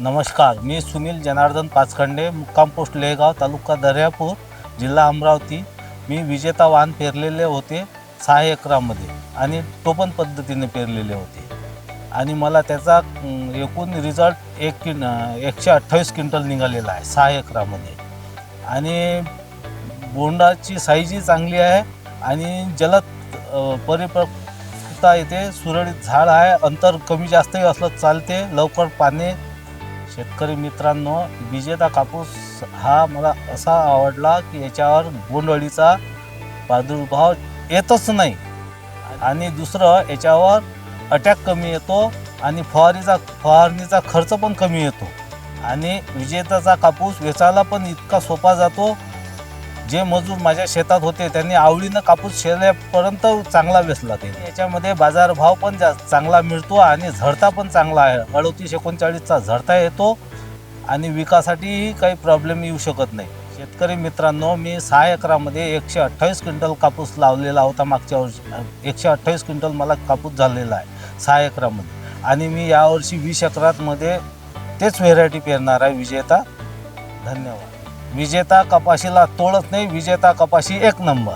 नमस्कार मी सुनील जनार्दन पाचखंडे मुक्काम पोस्ट लेगाव तालुका दर्यापूर जिल्हा अमरावती. मी विजेता वाहन पेरलेले होते सहा एकरामध्ये आणि टोपण पद्धतीने पेरलेले होते. आणि मला त्याचा एकूण रिझल्ट एक किन एकशे अठ्ठावीस क्विंटल निघालेला आहे सहा एकरामध्ये. आणि बोंडाची साईजही चांगली आहे आणि जलद परिपक्वता येते सुरळीत झाड आहे अंतर कमी जास्तही असलं चालते लवकर पाने शेतकरी मित्रांनो विजेता कापूस हा मला असा आवडला की याच्यावर बोंडअळीचा प्रादुर्भाव येतच नाही. आणि दुसरं याच्यावर अटॅक कमी येतो आणि फवारीचा फवारणीचा खर्च पण कमी येतो. आणि विजेताचा कापूस वेचायला पण इतका सोपा जातो जे मजूर माझ्या शेतात होते त्यांनी आवडीनं कापूस शेल्यापर्यंत चांगला वेचला ते. याच्यामध्ये बाजारभाव पण जा चांगला मिळतो आणि झडता पण चांगला आहे. अडतीस एकोणचाळीसचा झडता येतो आणि विकासासाठीही काही प्रॉब्लेम येऊ शकत नाही. शेतकरी मित्रांनो मी सहा एकरामध्ये एकशे अठ्ठावीस क्विंटल कापूस लावलेला होता मागच्या वर्षी. एकशे अठ्ठावीस क्विंटल मला कापूस झालेला आहे सहा एकरामध्ये. आणि मी यावर्षी वीस एकरातमध्ये तेच व्हेरायटी पेरणार आहे विजेता. धन्यवाद. विजेता कपाशीला तोडत नाही विजेता कपाशी एक नंबर.